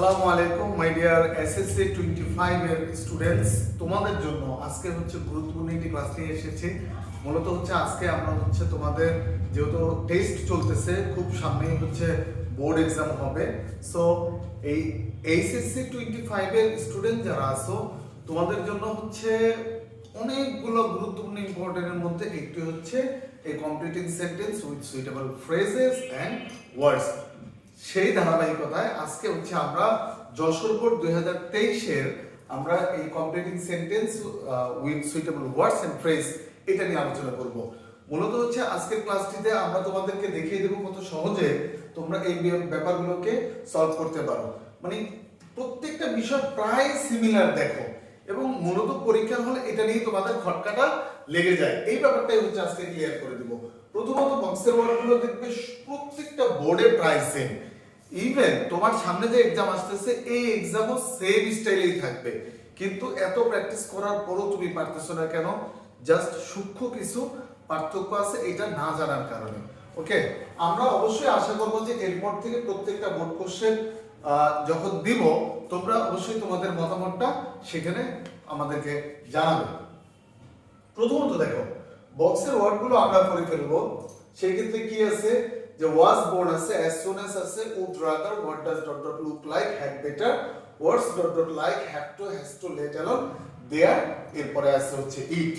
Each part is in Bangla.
সালামু আলাইকুম my dear SSC twenty five এর স্টুডেন্টস তোমাদের জন্য আজকে হচ্ছে গুরুত্বপূর্ণ একটি ক্লাস নিয়ে এসেছি। মূলত হচ্ছে আজকে আমরা হচ্ছে তোমাদের যেহেতু টেস্ট চলতেছে, খুব সামনেই হচ্ছে বোর্ড এক্সাম হবে। সো এই এইচএসসি টোয়েন্টি ফাইভ এর স্টুডেন্ট যারা আছো, তোমাদের জন্য হচ্ছে অনেকগুলো গুরুত্বপূর্ণ ইম্পর্টেন্টের মধ্যে একটি হচ্ছে এই completing sentence with suitable phrases and words সেই ধারাবাহিকতায় আজকে হচ্ছে আমরা যশোর বোর্ড দুই হাজার তেইশের আমরা এই completing sentence with suitable words and phrase এটা নিয়ে আলোচনা করব। মূলত হচ্ছে আজকের ক্লাসটিতে আমরা তোমাদেরকে দেখিয়ে দেবো কত সহজে তোমরা এই ব্যাপারগুলোকে সলভ করতে পারো। মানে প্রত্যেকটা বিষয় প্রায় সিমিলার দেখো এবং মূলত পরীক্ষার হলে এটা নিয়ে তোমাদের খটকাটা লেগে যায়। এই ব্যাপারটাই হচ্ছে আজকে ক্লিয়ার করে দিব। প্রথমত বক্সের ওয়ার্ডগুলো দেখবে, প্রত্যেকটা বোর্ডে প্রায় সেম ইভেন তোমার সামনে যে এক্সাম আসতেছে, এই এক্সামও সেম স্টাইলেই থাকবে। কিন্তু এত প্র্যাকটিস করার পরও তুমি পারতেছো না কেন? জাস্ট সূক্ষ্ম কিছু পার্থক্য আছে, এটা না জানার কারণে। ওকে আমরা অবশ্যই আশা করব যে এরপর থেকে প্রত্যেকটা বোর্ড কোশ্চেন যখন দিব, তোমরা অবশ্যই তোমাদের মতামতটা সেখানে আমাদেরকে জানাবে। প্রথমত দেখো বক্সের ওয়ার্ডগুলো আমরা করে ফেলব। সেই ক্ষেত্রে কি আছে? যে ওয়াজ বোর্ড আছে অ্যাজ সুন অ্যাজ আছে, would rather what does dot dot look like had better words dot dot like have to has to let alone there এরপরে আছে হচ্ছে ইট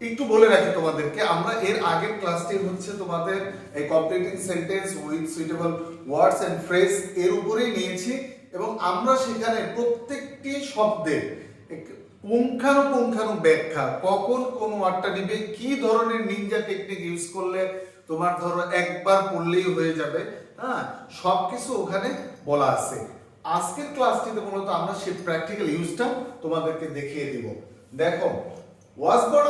একটু বলে রাখি তোমাদেরকে, আমরা এর আগের ক্লাসটি হচ্ছে তোমাদের এই completing sentence with suitable words and phrase এর উপরেই নিয়েছি, এবং আমরা সেখানে প্রত্যেকটি শব্দের এক- পুঙ্খানুপুঙ্খানু ব্যাখ্যা কখন কোন ওয়ার্ডটা নিবে, কি ধরনের নিনজা টেকনিক ইউজ করলে তোমার ধরো একবার পড়লেই হয়ে যাবে হ্যাঁ? সবকিছু ওখানে বলা আছে। আজকের ক্লাসটিতে মূলত আমরা সেই প্র্যাকটিক্যাল ইউজটা তোমাদেরকে দেখিয়ে দিব। দেখো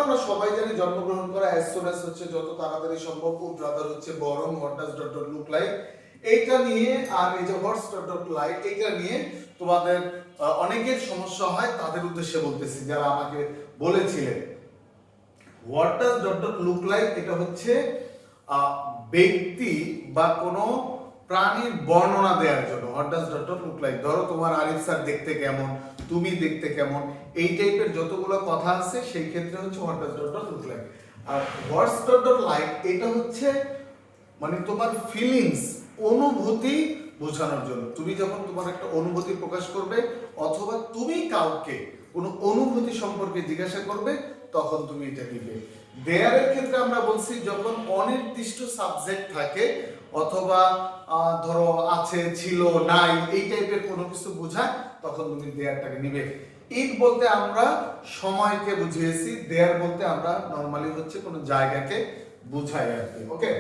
আমরা সবাই জানি জন্মগ্রহণ করা অ্যাজ হচ্ছে যত তাড়াতাড়ি সম্ভব উড রাদার হচ্ছে বরং what does dot dot look like এইটা নিয়ে আর এই যে হোয়াটস ডট ডট লাইক এইটা নিয়ে তোমাদের অনেকের সমস্যা হয়, তাদের উদ্দেশ্যে বলতেছি, যারা আমাকে বলেছিলেন। What does dot dot look like এটা হচ্ছে ব্যক্তি বা কোনো প্রাণীর বর্ণনা দেওয়ার জন্য what does dot look like ধরো তোমার আরিফ স্যার দেখতে কেমন, তুমি দেখতে কেমন, এই টাইপের যতগুলো কথা আছে, সেই ক্ষেত্রে হচ্ছে what does dot look like R what's dot like এটা হচ্ছে মানে তোমার ফিলিংস অনুভূতি বোঝানোর জন্য। তুমি যখন তোমার একটা অনুভূতি প্রকাশ করবে, অথবা তুমি কাউকে কোনো অনুভূতি সম্পর্কে জিজ্ঞাসা করবে, তখন তুমি এটা দিবে দেয়ারের ক্ষেত্রে আমরা বলছি যখন অনির্দিষ্ট সাবজেক্ট থাকে, অথবা ধরো আছে, ছিল, নাই, এই টাইপের কোনো কিছু বোঝায়, তখন তুমি দেয়ারটাকে নিবে। ইট বলতে আমরা সময়কে বুঝিয়েছি দেয়ার বলতে আমরা নর্মালি হচ্ছে কোনো জায়গাকে বুঝাই আর কি ওকে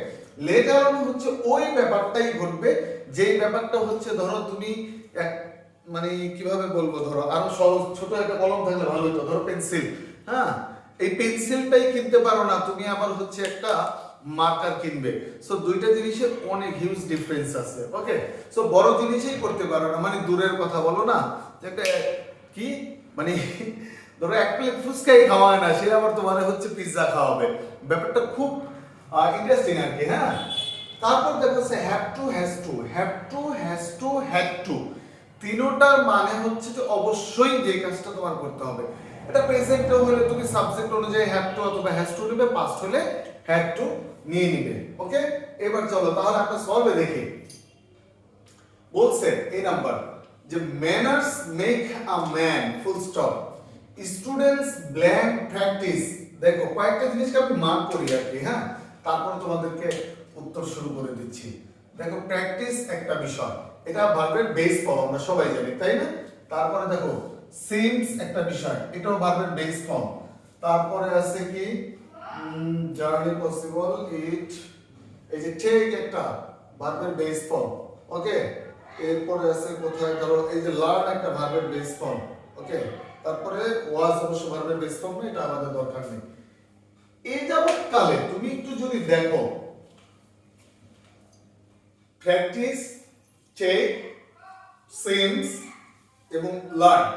লেটার অন হচ্ছে ওই ব্যাপারটাই ঘটবে, যেই ব্যাপারটা হচ্ছে ধরো তুমি এক মানে কীভাবে বলব, ধরো আরও সহজ, ছোট একটা কলম থাকলে ভালো হতো, ধরো পেন্সিল হ্যাঁ? এই পেন্সিলটাই কিনতে পারো না, তুমি আবার হচ্ছে একটা মার্কার কিনবে। সো দুইটা জিনিসের অনেক হিউজ ডিফারেন্স আছে ওকে সো বড় জিনিসই করতে পারো না মানে দূরের কথা বলো না। যে একটা কি? মানে ধরো এক প্লেট ফুচকাই খাওয়ায় না, সে আবার তোমার হচ্ছে পিৎজা খাওয়াবে। ব্যাপারটা খুব ইন্টারেস্টিং আর কি হ্যাঁ? তারপর দেখো সে have to has to have to has to had to তিনোটার মানে হচ্ছে যে অবশ্যই যে কাজটা তোমার করতে হবে। এটা প্রেজেন্ট হলে তুমি সাবজেক্ট অনুযায়ী হ্যাভ টু অথবা হ্যাজ টু নেবে পাস্ট হলে হ্যাড টু নিয়ে নিবে। ওকে এবার চলো, তাহলে আমরা সলভে দেখি। বলছে এই নাম্বার যে manners make a man full stop students blank practice দেখো, কয়েকটা জিনিসকে আমি মার্ক করি আর কি হ্যাঁ? তারপর তোমাদেরকে উত্তর শুরু করে দিচ্ছি। দেখো প্র্যাকটিস একটা বিষয়। এটা ভার্বের বেস ফর্ম আমরা সবাই জানি, তাই না? তারপরে দেখো সিমস একটা বিষয়, এটাও ভার্বের বেস ফর্ম তারপরে আছে কি? জার্নি পসিবল ইট এই যে টেক একটা ভার্বের বেস ফর্ম ওকে এরপরে আছে কোথায়? ধরো, এই যে লার্ন একটা ভার্বের বেস ফর্ম ওকে তারপরে ওয়াজ অবশ্য ভার্বের বেস ফর্ম না এটা আমাদের দরকার নেই। এই যাবৎকালে তুমি একটু যদি দেখো প্র্যাকটিস চেক সেন্স এবং লার্ন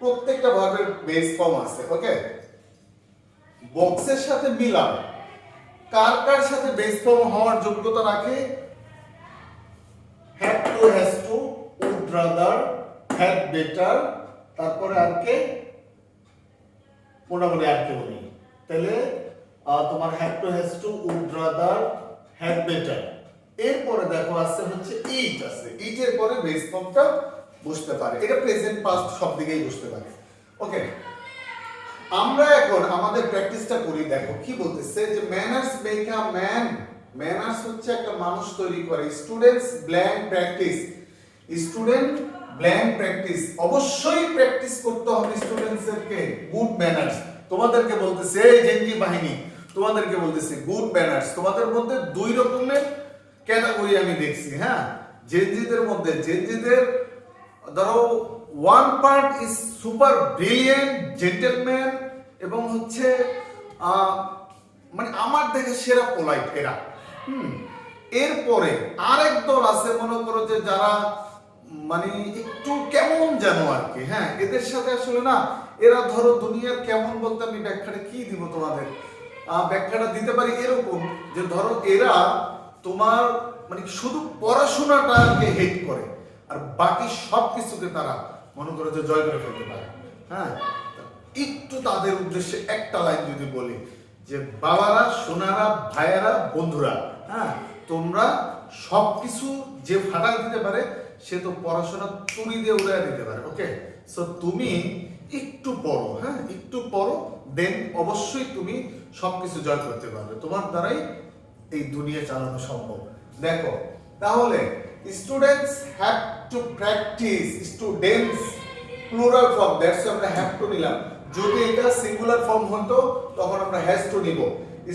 প্রত্যেকটা ভার্বের বেস ফর্ম আছে ওকে বক্সের সাথে মিলাও। কার কার সাথে বেস ফর্ম হওয়ার যোগ্যতা রাখে? Have to has to would rather had better তারপরে আর কে? মোটামুটি আর কেউ নেই। তাহলে তোমার had to has to would rather had better এরপরে দেখো, আছে হচ্ছে ইট আছে। ইটের পরে বেস ফর্মটা বসতে পারে। এটা প্রেজেন্ট পাস্ট সব দিকেই বুঝতে পারে। ওকে আমরা এখন আমাদের প্র্যাকটিসটা করি, দেখো, কি বলতেছে যে manners make a man manners হচ্ছে একটা মানুষ তৈরি করে। Students blank practice student blank practice অবশ্যই প্র্যাকটিস করতে হবে স্টুডেন্টসদেরকে গুড ম্যানার্স তোমাদেরকে বলতেছে, এই জেনজি বাহিনী। তোমাদেরকে বলতেছে গুড ম্যানার্স তোমাদের মধ্যে দুই রকমের ক্যাটাগরি আমি দেখছি হ্যাঁ? জেনজিদের মধ্যে, জেনজিদের ধরো one part is super brilliant gentleman এবং হচ্ছে মানে আমার দেখে সেরা পোলাইট এরা। হুম, এরপরে আরেক দল আছে, মনে করো যে যারা মানে একটু কেমন যেন আর কি হ্যাঁ এদের সাথে আসলে না, এরা ধরো দুনিয়ার কেমন বলতে আমি ব্যাখ্যাটা কি দিব তোমাদের? ব্যাখ্যাটা দিতে পারি এরকম যে ধরো এরা তোমার মানে শুধু পড়াশোনাটাকে হেট করে। আর বাকি সব কিছুকে তারা মনে করে যে জয় করে ফেলতে পারে। হ্যাঁ? একটু তাদের উদ্দেশ্যে একটা লাইন যদি বলি, যে বাবারা, সোনারা, ভাইয়ারা, বন্ধুরা হ্যাঁ? তোমরা সব কিছু যে ফাটাই দিতে পারে, সে তো পড়াশোনা তুড়ি দিয়ে উড়াই দিতে পারে ওকে সো তুমি একটু পড়ো হ্যাঁ? একটু পড়ো দেন অবশ্যই তুমি সবকিছু জয় করতে পারবে। তোমার দ্বারাই এই দুনিয়া চালানো সম্ভব। দেখো, তাহলে students have to practice students plural form that's আমরা হ্যাভ টু নিলাম। যদি এটা সিঙ্গুলার ফর্ম হতো, তখন আমরা হ্যাজ টু নিব।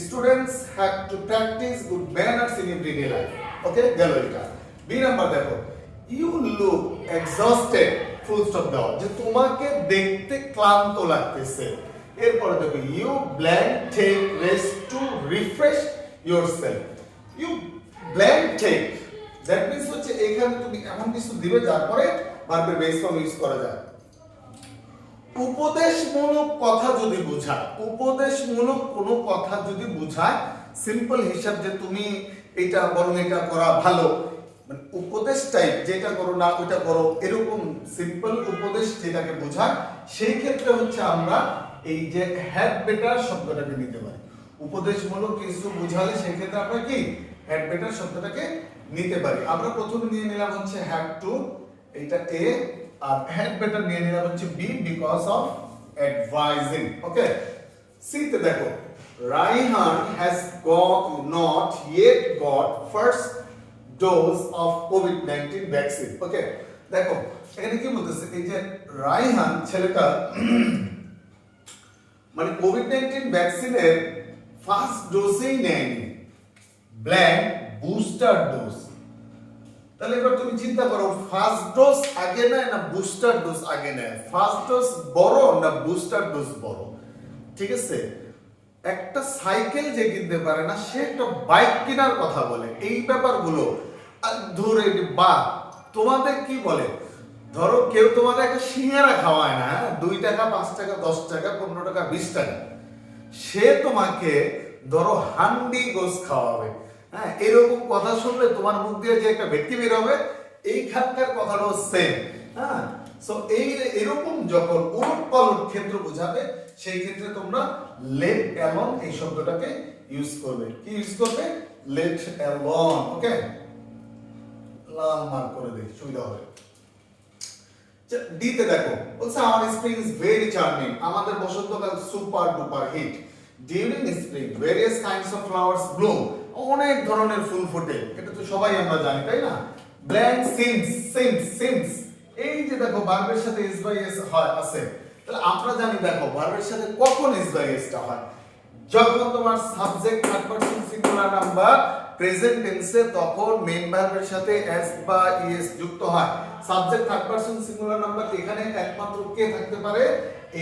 Students have to practice good manners in everyday life okay গেল এটা। বি নাম্বার দেখো। You look exhausted full stop দাও। যে তোমাকে দেখতে ক্লান্ত লাগতেছে। এরপরে দেখো you blank take rest to refresh yourself you blank take that means হচ্ছে এখানে তুমি এমন কিছু দিবে যার পরে ভার্বের বেস ফর্ম ইউজ করা যায়। উপদেশমূলক কথা যদি বোঝায়, উপদেশমূলক কোনো কথা যদি বোঝায় সিম্পল হিসাব যে তুমি এটা বরং এটা করা ভালো। মানে উপদেশ টাইপ যেটা করো না ওইটা করো, এরকম সিম্পল উপদেশ যেটাকে বোঝায়, সেই ক্ষেত্রে হচ্ছে আমরা এই যে হ্যাড বেটার শব্দটাকে নিতে পারি। উপদেশমূলক কিছু বোঝালে সেই ক্ষেত্রে আমরা কি? হ্যাড বেটার শব্দটাকে নিতে পারি। আমরা প্রথমে নিয়ে নিলাম হচ্ছে হ্যাড টু এইটা এ আর হ্যাড বেটার নিয়ে নিলাম হচ্ছে B because of advising okay সিতে দেখো Raihan has got not yet got first dose of COVID nineteen vaccine okay দেখো, এখানে কি বলতেছে, এই যে রাইহান ছেলেটা মানে কোভিড নাইন্টিন ভ্যাকসিনের ফার্স্ট ডোজেই নেয়নি। ব্ল্যাক বুস্টার ডোজ তাহলে এবার তুমি চিন্তা করো ফার্স্ট ডোজ আগে নেয় না বুস্টার ডোজ আগে নেয়? ফার্স্ট ডোজ বড় না বুস্টার ডোজ বড়? ঠিক আছে? একটা সাইকেল যে কিনতে পারে না, সে একটা বাইক কেনার কথা বলে। এই ব্যাপারগুলো ধরে বা, তোমাদের কি বলে? ধরো কেউ তোমাদের একটা সিঙ্গারা খাওয়ায় না হ্যাঁ? দুই টাকা, পাঁচ টাকা, দশ টাকা, পনেরো টাকা, বিশ টাকা। সে তোমাকে ধরো হান্ডি গোস খাওয়াবে। হ্যাঁ এরকম কথা শুনলে তোমার মুখ দিয়ে যে একটা ব্যক্তি বের হবে, এইখানকার কথাটাও সেম হ্যাঁ? সো এই এরকম যখন উলট পালট ক্ষেত্র বোঝাবে, সেই ক্ষেত্রে তোমরা লেট অ্যালন এই শব্দটাকে ইউজ করবে। কি ইউজ করবে? লেট অ্যালন ওকে লাল মার্ক করে দিই, সুবিধা হবে। ডিতে দেখো, বলছে আমার স্প্রিং ইজ ভেরি চার্মিং আমাদের বসন্তকাল super duper hit during spring various kinds of flowers bloom অনেক ধরনের ফুল ফোটে, এটা তো সবাই আমরা জানি, তাই না? ব্ল্যাঙ্ক সিমস সিমস সিমস এই যে দেখো ভার্বের সাথে এস বাই এস হয়, আছে। তাহলে আমরা জানি, দেখো ভার্বের সাথে কখন এস বাই এসটা হয়? যখন তোমার subject third person singular number present টেন্সে তখন মেইন ভার্বের সাথে এস বা ইএস যুক্ত হয়। Subject third person singular number এখানে একমাত্র কে থাকতে পারে?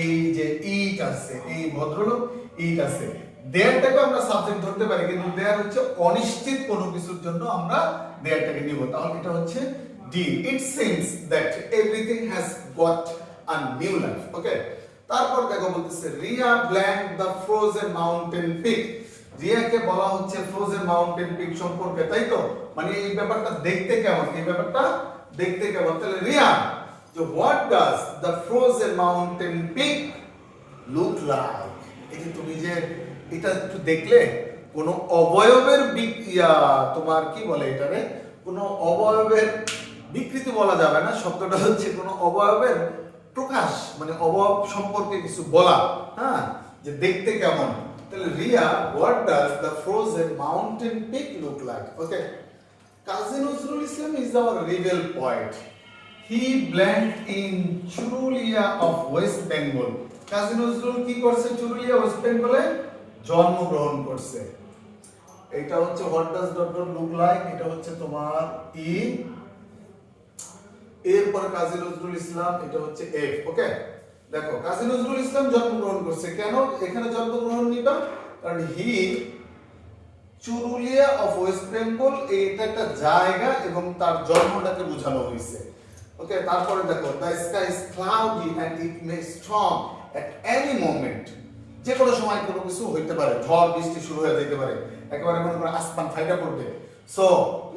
এই যে ইট আছে, এই ভদ্রলোক ইট আছে। দেয়ারটাকে আমরা সাবজেক্ট ধরতে পারি, কিন্তু দেয়ার হচ্ছে অনিশ্চিত কোনো কিছুর জন্য আমরা দেয়ারটাকে নিব। তাহলে এটা হচ্ছে D it seems that everything has got a new life okay তারপর দেখো বলতেছে, Riya blank the frozen mountain peak. রিয়াকে বলা হচ্ছে ফ্রোজেন মাউন্টেন পিক সম্পর্কে, তাই তো? মানে এই ব্যাপারটা দেখতে কেমন? এই ব্যাপারটা দেখতে কেমন? তাহলে রিয়া যে what does the frozen mountain peak look like যে তুমি যে এটা একটু দেখলে কোন অবয়বের তোমার কি বলে এটারে? কোন অবয়বের বিকৃতি বলা যাবে না, শব্দটা হচ্ছে কোন অবয়বের প্রকাশ মানে অবয়ব সম্পর্কে কিছু বলা হ্যাঁ? যে দেখতে কেমন। তাহলে Riya what does the frozen mountain peak look like okay Kazi Nazrul Islam is our rebel poet he blank in Churulia of West Bengal Kazi Nazrul কি করছে? চুরুলিয়া ওয়েস্ট বেঙ্গলে জন্মগ্রহণ করছে। এটা হচ্ছে what does dot look like এটা হচ্ছে তোমার ই এরপর কাজী নজরুল ইসলাম, এটা হচ্ছে এফ ওকে দেখো, কাজী নজরুল ইসলাম জন্মগ্রহণ করছে। কেন এখানে জন্মগ্রহণ নিবা? কারণ he Churulia of West Bengal এটা একটা জায়গা এবং তার জন্মটাকে বোঝানো হয়েছে। ওকে তারপরে দেখো the sky is cloudy and it may storm at any moment যে কোনো সময় কোনো কিছু হইতে পারে, ঝড়, বৃষ্টি শুরু হয়ে যেতে পারে, একেবারে মনে করো আসমান ফাইটা পড়বে। So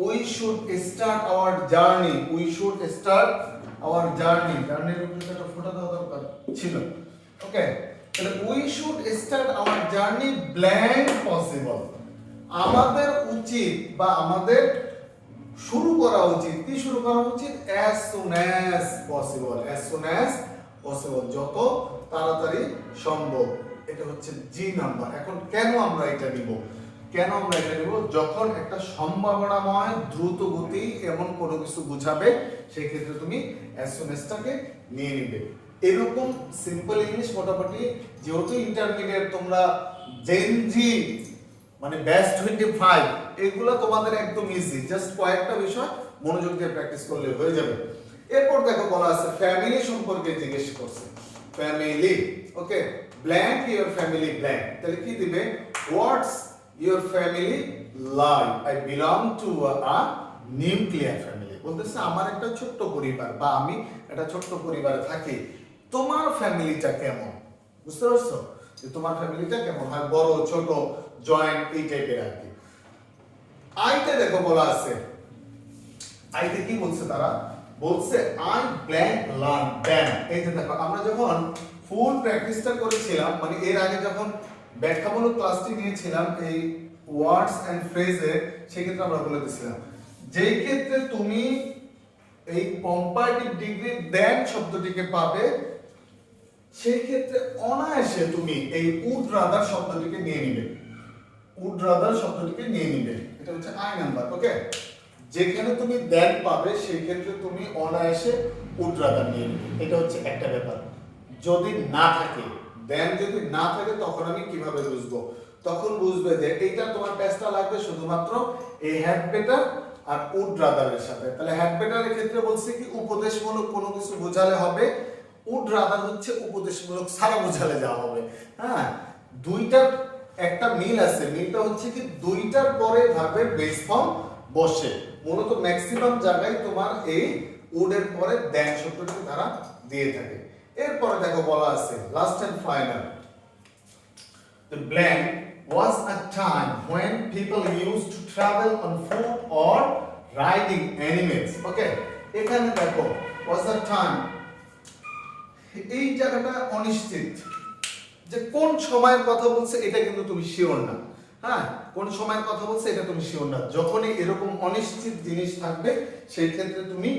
we should start our journey we should start our journey জার্নির উপরে একটা ফোটা দেওয়া দরকার ছিল। ওকে তাহলে we should start our journey blank possible আমাদের উচিত বা আমাদের শুরু করা উচিত, কি শুরু করা উচিত? As soon as possible as soon as possible যত তাড়াতাড়ি সম্ভব। এটা হচ্ছে জি নাম্বার এখন কেন আমরা এটা নিব? কেন আমরা এটা নিব? যখন একটা সম্ভাবনাময় দ্রুত গতি এমন কোনো কিছু বুঝাবে সেই ক্ষেত্রে তুমি অ্যাজ সুন অ্যাজটাকে নিয়ে নিবে। এরকম সিম্পল ইংলিশ মোটামুটি, যেহেতু ইন্টারমিডিয়েট তোমরা জেনজি মানে ব্যাস টোয়েন্টি ফাইভ এগুলো তোমাদের একদম ইজি জাস্ট কয়েকটা বিষয় মনোযোগ দিয়ে প্র্যাকটিস করলে হয়ে যাবে। এরপর দেখো বলা আছে ফ্যামিলি সম্পর্কে জিজ্ঞেস করছে। Family okay blank your family blank তাহলে কি দিবে what's your family life I belong to a nuclear family বলতেছে, আমার একটা ছোট্ট পরিবার বা আমি একটা ছোট্ট পরিবারে থাকি। তোমার ফ্যামিলিটা কেমন? বুঝতে পারছ? যে তোমার ফ্যামিলিটা কেমন? হয় বড়, ছোট জয়েন্ট এই টাইপের আর কি। আইতে দেখো বলা আছে। আইতে কি বলছে তারা? বলছে আই ব্ল্যাঙ্ক লার্ন ব্যান এই যে দেখো, আমরা যখন ফুল প্র্যাকটিসটা করেছিলাম মানে এর আগে যখন ব্যাখ্যামূলক ক্লাসটি নিয়েছিলাম, এই ওয়ার্ডস এন্ড ফ্রেজে সেক্ষেত্রে আমরা বলে দিয়েছিলাম। যেই ক্ষেত্রে তুমি এই কম্পারেটিভ ডিগ্রি দেন শব্দটিকে পাবে, সেই ক্ষেত্রে অনায়াসে তুমি এই উড রাদার শব্দটিকে নিয়ে নিবে। উড রাদার শব্দটিকে নিয়ে নিবে। এটা হচ্ছে আই নাম্বার ওকে যেখানে তুমি দেন পাবে সেই ক্ষেত্রে তুমি অনায়াসে উড রাদার নিয়ে নিবে। এটা হচ্ছে একটা ব্যাপার। যদি না থাকে দেন যদি না থাকে, তখন আমি কীভাবে বুঝব? তখন বুঝবে যে এইটা তোমার প্যাচটা লাগবে শুধুমাত্র এই হ্যাড আর উড রাদারের সাথে। তাহলে হ্যাড ক্ষেত্রে বলছে কি, উপদেশমূলক কোনো কিছু বোঝালে হবে উড রাদার হচ্ছে উপদেশমূলক সারা বোঝালে যাওয়া হবে। হ্যাঁ দুইটার একটা মিল আছে মিলটা হচ্ছে কি দুইটার পরে ভার্বের বেস ফর্ম বসে। মূলত ম্যাক্সিমাম জায়গায় তোমার এই উডের পরে দেন শব্দটি তারা দিয়ে থাকে। এরপরে দেখো বলা আছে last and final The blank was a time when people used to travel on foot or riding animals. Okay, এখানে দেখো was a time. এই জায়গাটা অনিশ্চিত যে কোন সময়ের কথা বলছে এটা কিন্তু তুমি শিওর না। হ্যাঁ কোন সময়ের কথা বলছে এটা তুমি শিওর না। যখনই এরকম অনিশ্চিত জিনিস থাকবে সেই ক্ষেত্রে তুমি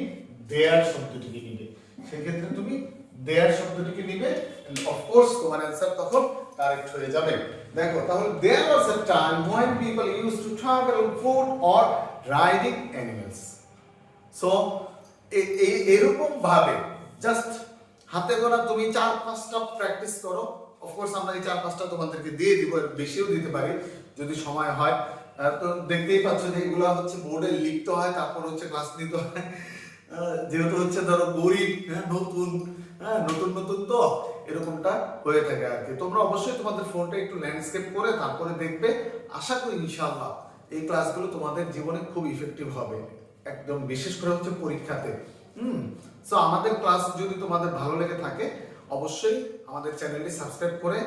দেয়ার শব্দটিকে নিবে। সেই ক্ষেত্রে তুমি দেয়ার শব্দটিকে নিবে অফকোর্স তোমার অ্যান্সার তখন কারেক্ট হয়ে যাবে। দেখো তাহলে there was a time people used to travel on foot or riding animals. So এরকম ভাবে জাস্ট হাতে গোনা তুমি চার পাঁচটা প্র্যাকটিস করো। অফকোর্স আমরা এই চার পাঁচটা তোমাদেরকে দিয়ে দিব বেশিও দিতে পারি যদি সময় হয়। তো দেখতেই পাচ্ছ যে এগুলো হচ্ছে বোর্ডে লিখতে হয় তারপর হচ্ছে ক্লাস নিতে হয়। যেহেতু হচ্ছে ধরো গরিব হ্যাঁ, নতুন হ্যাঁ নতুন নতুন তো এরকমটা হয়ে থাকে আর কি। তোমরা অবশ্যই তোমাদের ফোনটা একটু ল্যান্ডস্কেপ করে তারপরে দেখবে। আশা করি ইনশাআল্লাহ এই ক্লাসগুলো তোমাদের জীবনে খুব ইফেক্টিভ হবে। একদম বিশেষ করে হচ্ছে পরীক্ষাতে। হুম? সো আমাদের ক্লাস যদি তোমাদের ভালো লেগে থাকে, অবশ্যই আমাদের চ্যানেলটি সাবস্ক্রাইব করে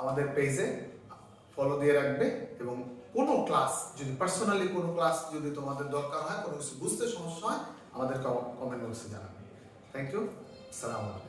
আমাদের পেজে ফলো দিয়ে রাখবে এবং কোনো ক্লাস যদি পার্সোনালি কোনো ক্লাস যদি তোমাদের দরকার হয়, কোনো কিছু বুঝতে সমস্যা হয়, আমাদের কমেন্ট বক্সে জানাবে। থ্যাংক ইউ আলাইকুম।